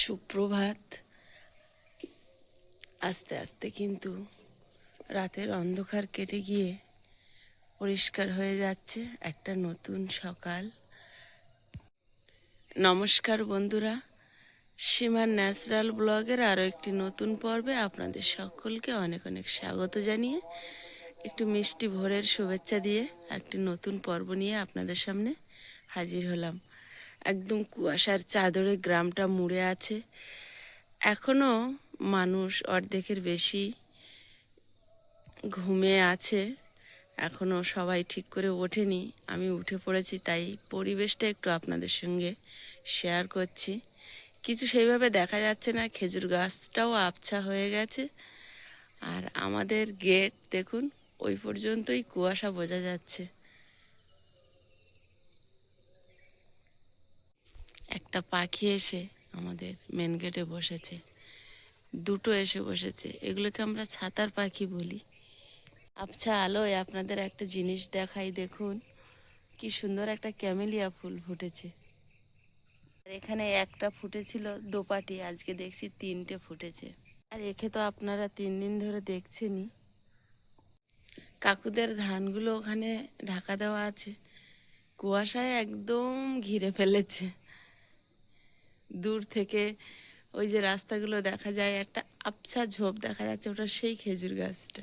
সুপ্রভাত। আস্তে আস্তে কিন্তু রাতের অন্ধকার কেটে গিয়ে পরিষ্কার হয়ে যাচ্ছে একটা নতুন সকাল। নমস্কার বন্ধুরা, সীমার ন্যাচারাল ব্লগের আরও একটি নতুন পর্বে আপনাদের সকলকে অনেক অনেক স্বাগত জানিয়ে, একটু মিষ্টি ভোরের শুভেচ্ছা দিয়ে একটি নতুন পর্ব নিয়ে আপনাদের সামনে হাজির হলাম। একদম কুয়াশার চাদরে গ্রামটা মুড়ে আছে। এখনও মানুষ অর্ধেকের বেশি ঘুমে আছে। এখনও সবাই ঠিক করে ওঠেনি। আমি উঠে পড়েছি, তাই পরিবেশটা একটু আপনাদের সঙ্গে শেয়ার করছি। কিছু সেইভাবে দেখা যাচ্ছে না, খেজুর গাছটাও আবছা হয়ে গেছে। আর আমাদের গেট দেখুন, ওই পর্যন্তই কুয়াশা বোঝা যাচ্ছে। একটা পাখি এসে আমাদের মেন গেটে বসেছে। দুটো এসে বসেছে। এগুলোকে আমরা ছাতার পাখি বলি। আবছা আলোয় আপনাদের একটা জিনিস দেখাই দেখুন। কি সুন্দর একটা ক্যামেলিয়া ফুল ফুটেছে। আর এখানে একটা ফুটেছিল দোপাটি, আজকে দেখছি তিনটে ফুটেছে। আর একে তো আপনারা তিন দিন ধরে দেখছেনই। কাকুদের ধানগুলো ওখানে ঢাকা দেওয়া আছে। কুয়াশায় একদম ঘিরে ফেলেছে। দূর থেকে ওই যে রাস্তাগুলো দেখা যায় একটা আবছা ঝোপ দেখা যাচ্ছে ওটা সেই খেজুর গাছটা।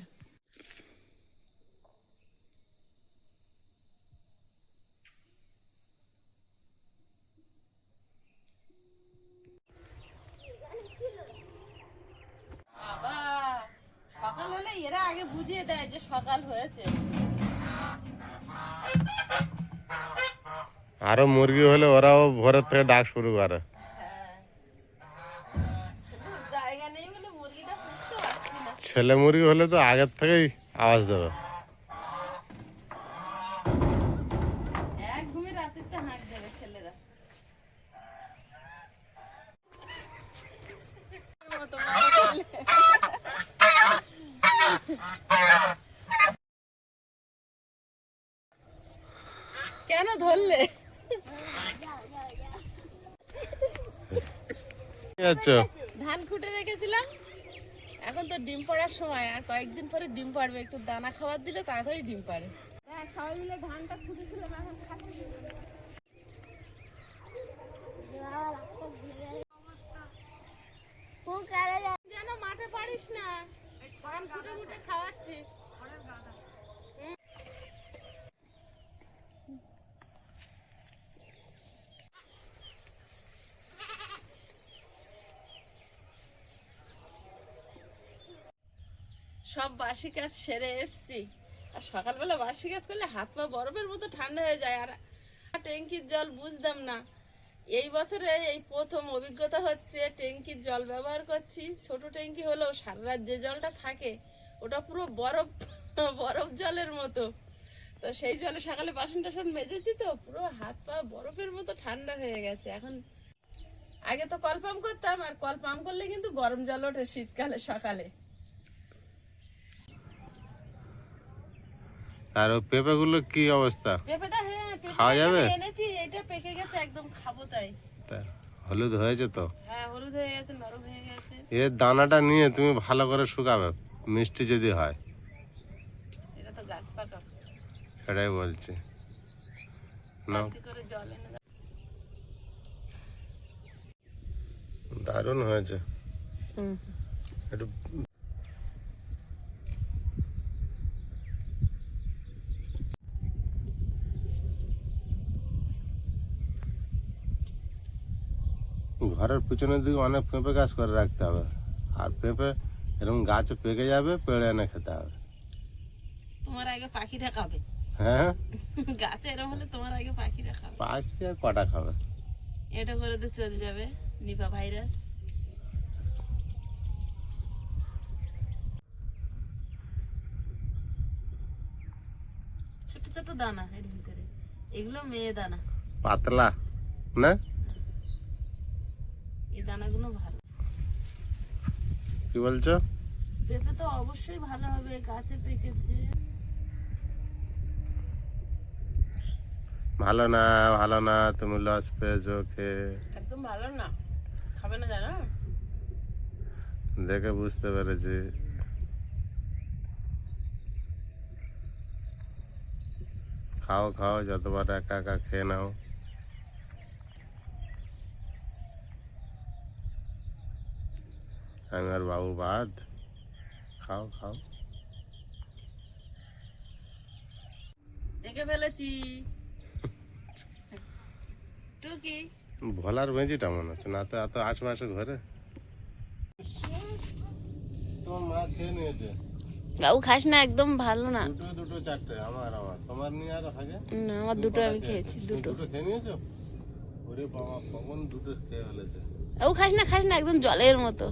সকাল হলে এরা আগে বুঝিয়ে দেয় যে সকাল হয়েছে। আরও মুরগি হলে ওরাও ভোরের থেকে ডাক শুরু করে। ছেলে মুরগি হলে তো আগের থেকেই আওয়াজ দেবে এক ঘুমে রাত্রিতে হাঁক দেবে ছেলেরা কেন ধরলে কি আছো ধান খুঁটে রেখেছিলাম এখন তো ডিম পাড়ার সময় আর কয়েকদিন পরে ডিম পাড়বে একটু দানা খাবার দিলে তাড়াতাড়ি ডিম পারে। হ্যাঁ সবাই মিলে ধানটা খুঁটেছিলাম এখন খাচ্ছি। যেন মাঠে পারিস না। ধান খুঁটে খুঁটে খাওয়াচ্ছি সব বাসি কাজ সেরে এসছি। আর সকালবেলা বাসি কাজ করলে হাত পা বরফের মতো ঠান্ডা হয়ে যায়, আর ট্যাঙ্কির জল বুঝতাম না। এই বছরে এই প্রথম অভিজ্ঞতা হচ্ছে ট্যাঙ্কির জল ব্যবহার করছি। ছোট ট্যাঙ্কি হলেও সারা যে জলটা থাকে, ওটা পুরো বরফ বরফ জলের মতো। তো সেই জলে সকালে বাসন টাসন মেজেছি তো, পুরো হাত পা বরফের মতো ঠান্ডা হয়ে গেছে। এখন আগে তো কল পাম্প করতাম, আর কল পাম্প করলে কিন্তু গরম জল ওঠে শীতকালে, সকালে। আর ওই পেঁপে গুলো কি অবস্থা? পেঁপেটা হ্যাঁ খাওয়া যাবে? এনেছি এটা পেকে গেছে একদম খাব তাই। তা হলুদ হয়েছে তো? হ্যাঁ হলুদ হয়ে গেছে নরম হয়ে গেছে। এর দানাটা নিয়ে তুমি ভালো করে শুকাবে মিষ্টি যদি হয়। এটা তো গাছ পাকা। সেটাই বলছি। দারুণ হয়েছে। একটু ঘরের পিছনের দিকে অনেক পেঁপে গাছ করে রাখতে হবে। আর পেঁপে এরকম গাছে পেকে যাবে পেড়ে এনে খেতে হবে। তোমার আগে পাখিটা খাবে। হ্যাঁ? গাছে এরকম হলে তোমার আগে পাখিটা খাবে। পাখি আর কটা খাবে? এটা করে তো চলে যাবে নিপা ভাইরাস। ছোট ছোট দানা এর ভিতরে। এগুলো মেয়ে দানা। পাতলা না এই দানাগুলো ভালো কি বলছো? পেঁপে তো অবশ্যই ভালো হবে গাছে পেকেছে। ভালো না ভালো না তুমি লস পেয়েছ খেয়ে একদম ভালো না খাবে না জানো? দেখে বুঝতে পেরেছি। খাও খাও যতবার একা একা খেয়ে নাও। আমি আর বাবু বাদ খাও খাও। দেখে ফেলেছি। টুকি ভোলার বেঁজিটা মনে হচ্ছে না তো এত আশেপাশে ঘরে। তোমার মা খেয়ে নিয়েছে। বাবু খাস না একদম ভালো না। দুটো দুটো চারটে আমার আমার। তোমার নিয়ে আরও থাকে না আমার দুটো আমি খেয়েছি দুটো। দুটো খেয়ে নিয়েছো? ওরে বাবা কখন দুটো খেয়ে ফেলেছে। বাবু খাস না খাস না একদম জলের মতো।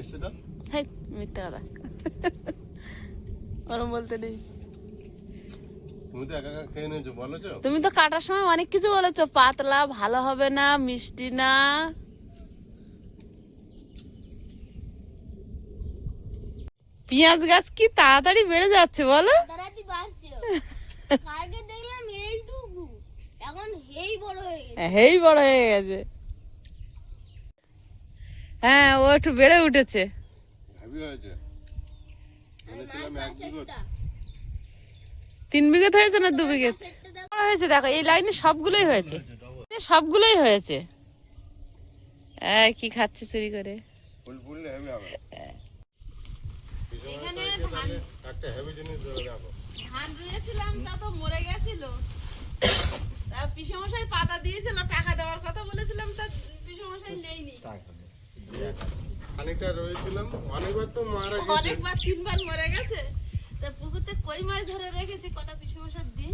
ভালো মিষ্টি তো হ্যাঁ মিথ্যা কথা। ওরম বলতে নেই। তুমি তো কাটার সময় অনেক কিছু বলেছ পাতলা ভালো হবে না মিষ্টি না। পেঁয়াজ গাছ কি তাড়াতাড়ি বেড়ে যাচ্ছে বলো। হেই বড় হয়ে গেছে। হেই বড় হয়ে হ্যাঁ ও একটু বেড়ে উঠেছে। বিঘত তিন বিঘত হয়েছে না দু বিঘত? বড় হয়েছে দেখো এই লাইনে সবগুলোই হয়েছে। সবগুলোই হয়েছে। এই, কি খাচ্ছে চুরি করে? ফুল ফুললে হেভি হবে। এখানে ধান- রুয়েছিলাম তা তো মরে গেছিল। তা পিসমশাই পাতা দিয়েছিল টাকা দেওয়ার কথা বলেছিলাম তা পিসমশাই নেইনি খানিকটা রয়েছিলাম অনেকবার তো মারা গেছে। অনেকবার তিনবার মরে গেছে। তা পুকুরতে কই মাছ ধরে রেখেছি? কটা দিয়ে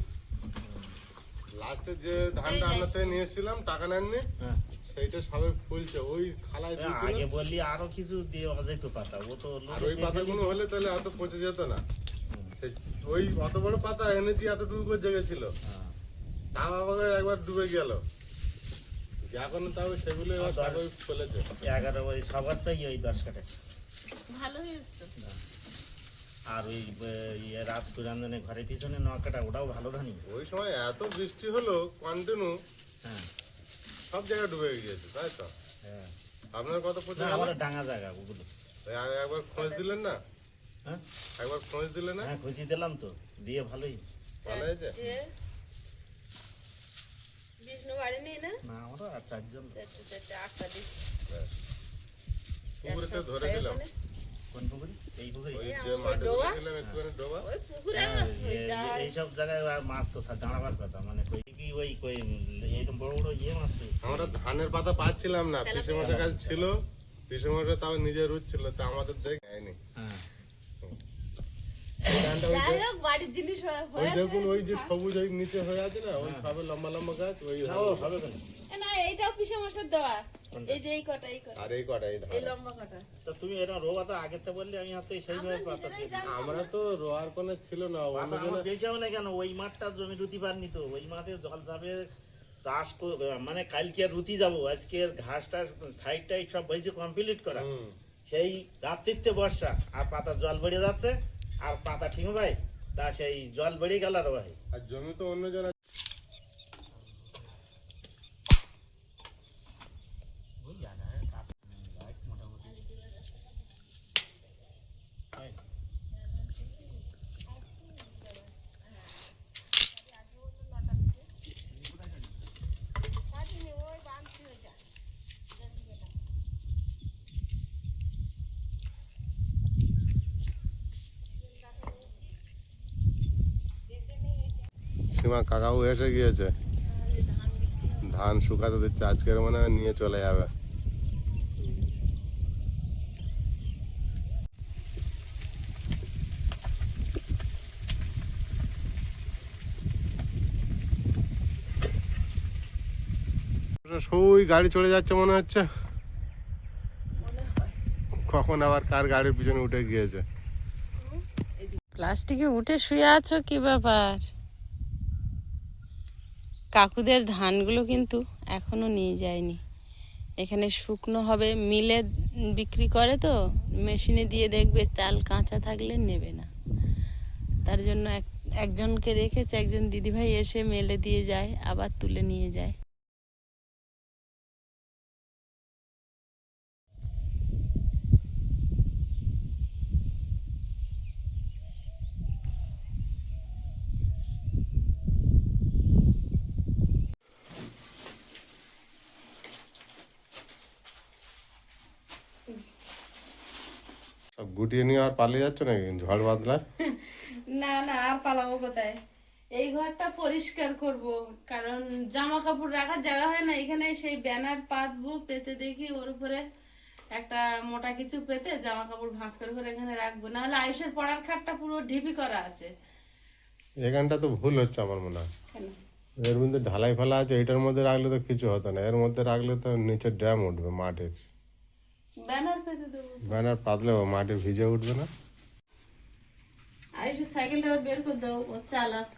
লাস্টে যে ধানটা যে- আপনার থেকে নিয়ে টাকা নেননি হ্যাঁ। সেইটা সবে ফুলছে। ওই খালায় দিয়েছিল। আগে বললি আরও কিছু দিয়ে যেত পাতা ও তো ওই পাতাগুলো হলে তাহলে অত পচে যেত না। ওই অত বড় পাতা এনেছি এতটুকু করে জেগেছিল। হ্যাঁ। তাও একবার ডুবে গেল। এখন তাও সেগুলো আর কাগজ ফেলেছে। এগারো ওই সবাস্তাই ওই দশ কাটে ভালো হয়েছে আর ওই ইয়ে রাজপুরান্দনে ঘরের পিছনে ন কাটা ওটাও ভালো ধানি। ওই সময় এত বৃষ্টি হলো কন্টিনিউ হ্যাঁ। সব জায়গায় ডুবে গিয়েছে তাই তো? হ্যাঁ। আপনার কত পচে গেল? আমার ডাঙা জায়গা ওগুলো। ওই আগে একবার খোঁজ দিলেন না? হ্যাঁ। একবার খোঁজ দিলে না? হ্যাঁ খুশি দিলাম তো দিয়ে ভালোই। ভালো হয়েছে? আটটা দিস পুকুরেতে ধরেছিলাম। কোন পুকুরি? এই পুকুরি। হ্যাঁ, এইসব জায়গায় মাছ তো দাঁড়াবার কথা। মানে কি ওই কই এইরকম বড় বড় ইয়ে মাছ আমরা ধানের পাতা পাচ্ছিলাম না। পিসে মাসের কাছে ছিল। পিসে মাসে তাও নিজের রুট ছিল তা আমাদের দেখ হ্যাঁ। ওই ধানটা ওই যাই যে- হোক বাড়ির জিনিস হয়ে- ওই হয়েছে। দেখুন ওই যে সবুজ ওই নিচে হয়ে আছে না ওই সবে লম্বা লম্বা গাছ ওই হবে না এইটাও পিসে মাসের দেওয়া। এই যে এই কটা এই কটা। আর এই কটা এই লম্বা কটা। তা তুমি এরকম রোবা আগে তো বললে আমি হাতে সেইভাবে পাতা আমরা তো রোয়ার কোনো ছিল না অন্যজনে পেয়েছেও না কেন? ওই মাঠটা জমি রুতি পাননি তো ওই মাঠে জল যাবে চাষ কর- মানে কালকে আর রুতি যাব আজকের সাইড সাইডটাই সব হয়েছে কমপ্লিট করা। সেই রাত্রিতে বর্ষা আর পাতা জল বেড়ে যাচ্ছে আর পাতা ঠিক ভাই, তা সেই জল বেড়ে গেল আর ভাই। আর জমি তো অন্যজন ওই বাঁধছি ওইটা সীমা কাকাও এসে গিয়েছে। ধান শুকাতে দিচ্ছে, আজকের মনে হয় নিয়ে চলে যাবে। সই গাড়ি চলে যাচ্ছে মনে হচ্ছে। কখন আবার কার গাড়ির পিছনে উঠে গিয়েছে? প্লাস্টিকে উঠে শুয়ে আছো কি ব্যাপার? কাকুদের ধানগুলো কিন্তু এখনও নিয়ে যায়নি। এখানে শুকনো হবে, মিলে বিক্রি করে তো, মেশিনে দিয়ে দেখবে চাল কাঁচা থাকলে নেবে না। তার জন্য এক- একজনকে রেখেছে, একজন দিদিভাই এসে মেলে দিয়ে যায়, আবার তুলে নিয়ে যায়। গুটিয়ে নিয়ে আর পালিয়ে যাচ্ছ নাকি? ঝড় বাদলায়? না না আর পালাবো কোথায়? এই ঘরটা পরিষ্কার করব কারণ জামা কাপড় রাখার জায়গা হয় না। এখানে সেই ব্যানার পাতবো পেতে দেখি ওর উপরে একটা মোটা কিছু পেতে জামা কাপড় ভাঁজ করে করে এখানে রাখব। নাহলে আয়ুষের পড়ার খাটটা পুরো ঢিপি করা আছে। এখানটা তো ভুল হচ্ছে আমার মনে হয়। এর মধ্যে ঢালাই ফেলা আছে এটার মধ্যে রাখলে তো কিছু হতো না। এর মধ্যে রাখলে তো নিচে ড্যাম উঠবে মাটির। ব্যানার পেতে দেবো ব্যানার পাতলে ও মাটি ভিজে উঠবে না আয়ুষের সাইকেলটা বের করে দাও ও চালাক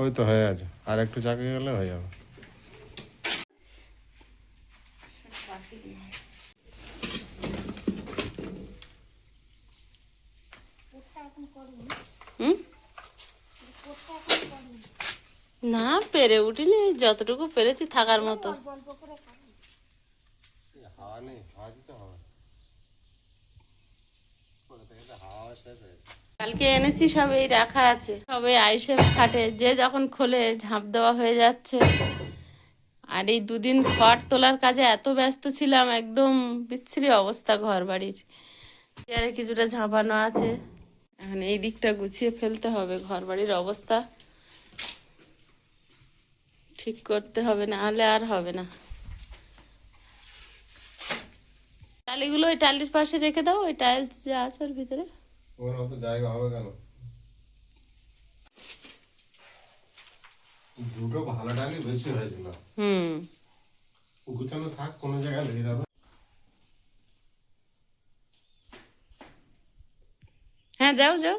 ওই তো হয়ে আছে আর একটু চাকিয়ে গেলে হয়ে যাবে হুম না পেরে উঠিনি যতটুকু পেরেছি থাকার মতো হাওয়া নেই হাওয়া দিতে হবে হাওয়া শেষ হয়েছে কালকে এনেছি সব এই রাখা আছে। সবে আয়ুষের খাটে। যে যখন খোলে, ঝাঁপ দেওয়া হয়ে যাচ্ছে। আর এই দুদিন খড় তোলার কাজে এত ব্যস্ত ছিলাম, একদম বিচ্ছিরি অবস্থা ঘর বাড়ির চেয়ারে কিছুটা ঝাঁপানো আছে। এখন এই দিকটা গুছিয়ে ফেলতে হবে ঘর বাড়ির অবস্থা ঠিক করতে হবে, না হলে আর হবে না। টালিগুলো ওই টালির পাশে রেখে দাও, ওই টাইলস যা আছে ওর ভিতরে। ওর মতো জায়গা হবে কেন দুটো ভালো ডালি বেশি হয়েছিল হুম গুছানো থাক কোনো জায়গায় লেগে যাবে হ্যাঁ যাও যাও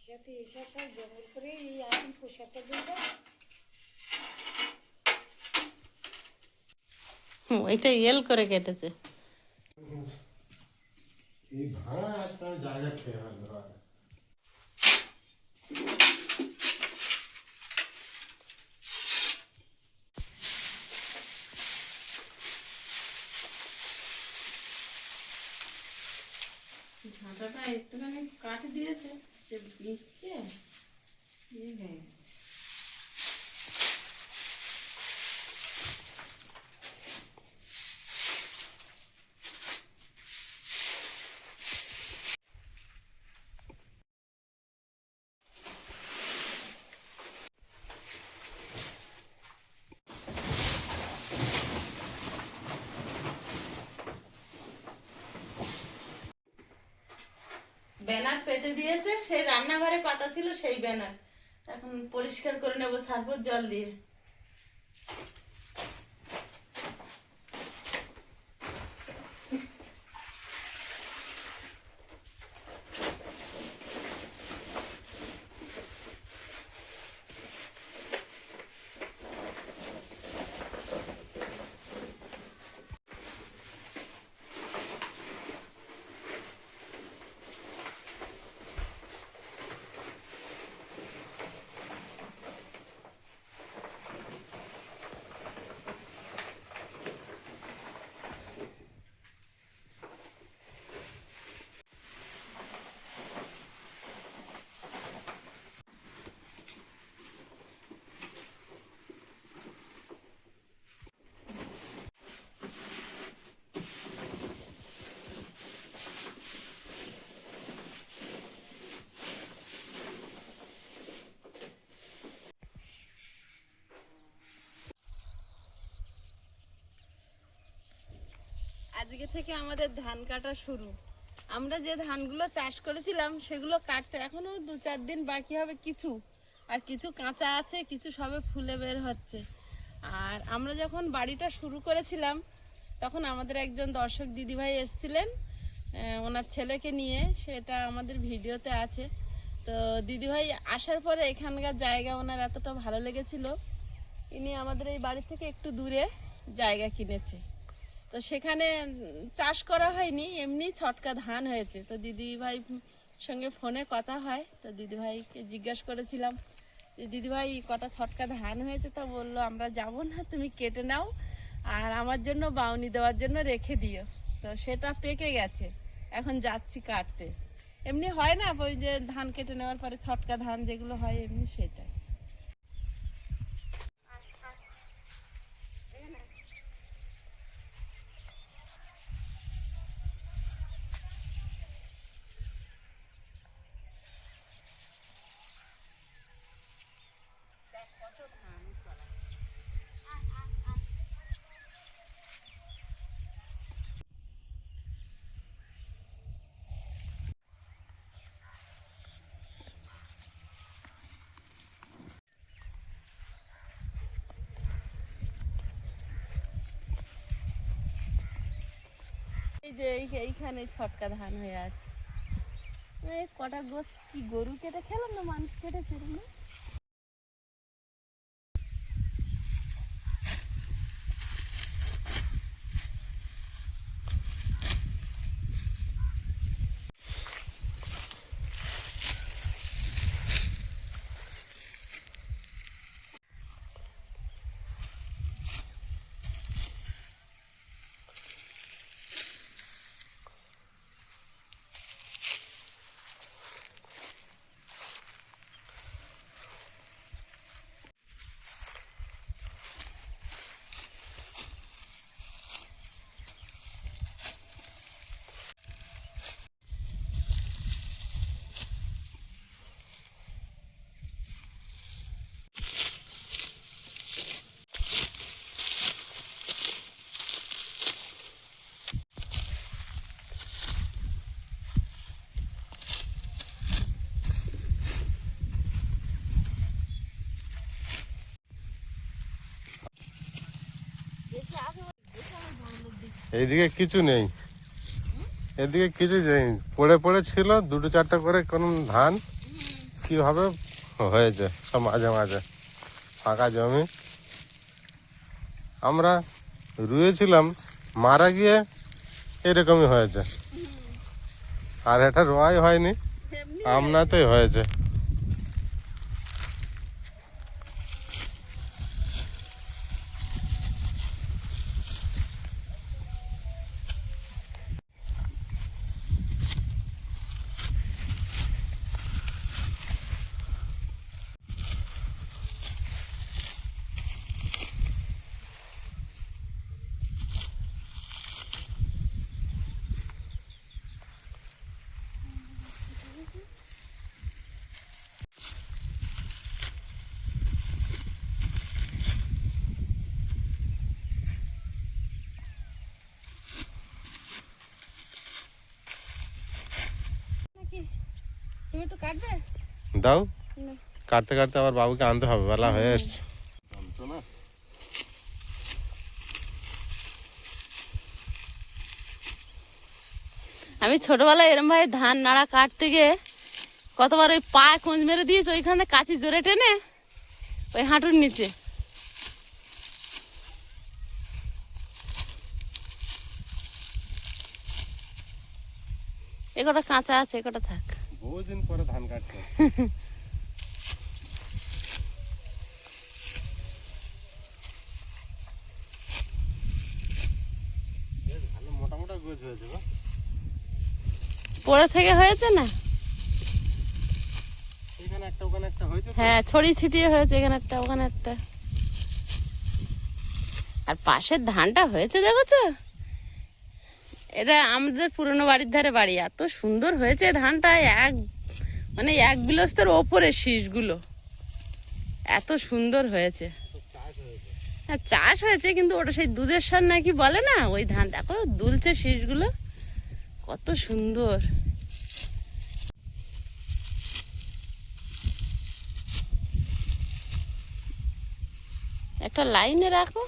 হুম, এটা ইয়েল করে কেটেছে। এই ভাঙা একটা জায়গা খেয়ে ঝাঁটাটা একটুখানি কাট দিয়েছে সে বিকে ইয়ে হয়ে গেছে ব্যানার পেতে দিয়েছে সেই রান্নাঘরে পাতা ছিল সেই ব্যানার এখন পরিষ্কার করে নেব সারবো জল দিয়ে। আজকে থেকে আমাদের ধান কাটা শুরু। আমরা যে ধানগুলো চাষ করেছিলাম, সেগুলো কাটতে এখনও দু চার দিন বাকি হবে কিছু। আর কিছু কাঁচা আছে, কিছু সবে ফুলে বের হচ্ছে। আর আমরা যখন বাড়িটা শুরু করেছিলাম, তখন আমাদের একজন দর্শক দিদিভাই এসেছিলেন ওনার ছেলেকে নিয়ে। সেটা আমাদের ভিডিওতে আছে। তো দিদিভাই আসার পরে এখানকার জায়গা ওনার এতটা ভালো লেগেছিল। ইনি আমাদের এই বাড়ি থেকে একটু দূরে জায়গা কিনেছে। তো সেখানে চাষ করা হয়নি, এমনি ছটকা ধান হয়েছে। তো দিদি ভাই সঙ্গে ফোনে কথা হয়, তো দিদি ভাইকে জিজ্ঞাসা করেছিলাম যে দিদি ভাই কটা ছটকা ধান হয়েছে? তো বলল, আমরা যাব না, তুমি কেটে নাও আর আমার জন্য বাউনি দেওয়ার জন্য রেখে দিও। তো সেটা পেকে গেছে, এখন যাচ্ছি কাটতে। এমনি হয় না, ওই যে ধান কেটে নেওয়ার পরে ছটকা ধান যেগুলো হয়, এমনি সেটাই। এই যে এইখানে ছটকা ধান হয়ে আছে। এই কটা গোছ, কি গরু কেটে খেলাম না, মানুষ কেটেছে এরম না? বেশি আগে বেশি আমার বড় লোক দেখি। এইদিকে কিছু নেই। এদিকে কিছু নেই। পড়ে পড়ে ছিল দুটো চারটা করে কোন ধান। কীভাবে হয়েছে সব মাঝে মাঝে। ফাঁকা জমি। আমরা রুয়েছিলাম মারা গিয়ে এরকমই হয়েছে। আর এটা রোয়াই হয়নি আমনাতেই হয়েছে নাকি তুমি একটু কাটবে দাও। কাটতে কাটতে আবার বাবুকে আনতে হবে বেলা হয়ে এসছে না আমি ছোটবেলায় এরম ভাই ধান নাড়া কাটতে গিয়ে কতবার ওই পা খোঁজ মেরে দিয়েছে ওইখানে কাঁচি জোরে টেনে ওই হাঁটুর নিচে। এ কটা কাঁচা আছে এ কটা থাক। বহুদিন পরে ধান কাটছে। বেশ ভালো মোটা মোটা গোছ হয়েছে গো। পড়ে থেকে হয়েছে না? এখানে একটা ওখানে একটা হয়েছে হ্যাঁ ছড়িয়ে ছিটিয়ে হয়েছে এখানে একটা ওখানে একটা। আর পাশের ধানটা হয়েছে দেখেছ? এটা আমাদের পুরনো বাড়ির ধারে বাড়ি। এত সুন্দর হয়েছে ধানটা, এক মানে এক বিলস্তের ওপরে শীষগুলো। এত সুন্দর হয়েছে। হ্যাঁ চাষ হয়েছে, কিন্তু ওটা সেই দুধের সার নাকি বলে না? ওই ধান, দেখো, দুলছে শীষগুলো। কত সুন্দর। একটা লাইনে রাখো।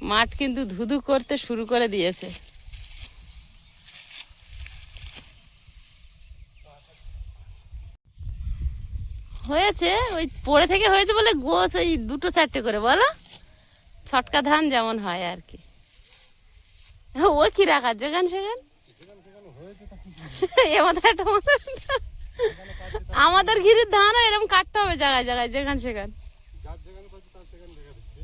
মাঠ কিন্তু ধুধু করতে শুরু করে দিয়েছে। হয়েছে, ওই পড়ে থেকে হয়েছে বলে গোছ ওই দুটো চারটে করে, বলো? ছটকা ধান যেমন হয় আর কি। ও কি রাখার যেখান সেখান মতো- আমাদের ঘিরির ধানও এরকম কাটতে হবে জায়গায় জায়গায় যেখান সেখান যার যেখানে পাচ্ছি তার সেখানে দেখা দিচ্ছে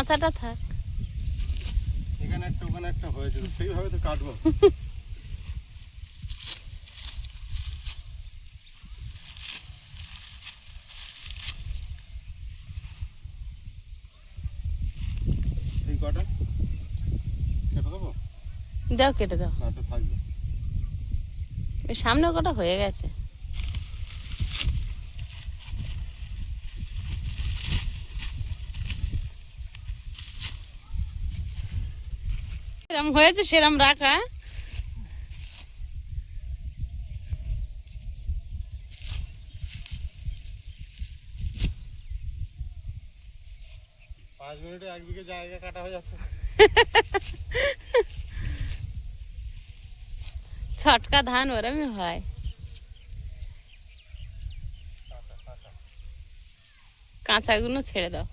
কাঁচাটা থাক। এখানে একটা ওখানে একটা হয়েছে সেইভাবে তো কাটবো। দাও কেটে দাও। সামনে কটা হয়ে গেছে? সেরম হয়েছে সেরম রাখা। পাঁচ মিনিটে এক বিঘে জায়গা কাটা হয়ে যাচ্ছে। ছটকা ধান ওরমই হয়। কাঁচাগুলো ছেড়ে দাও।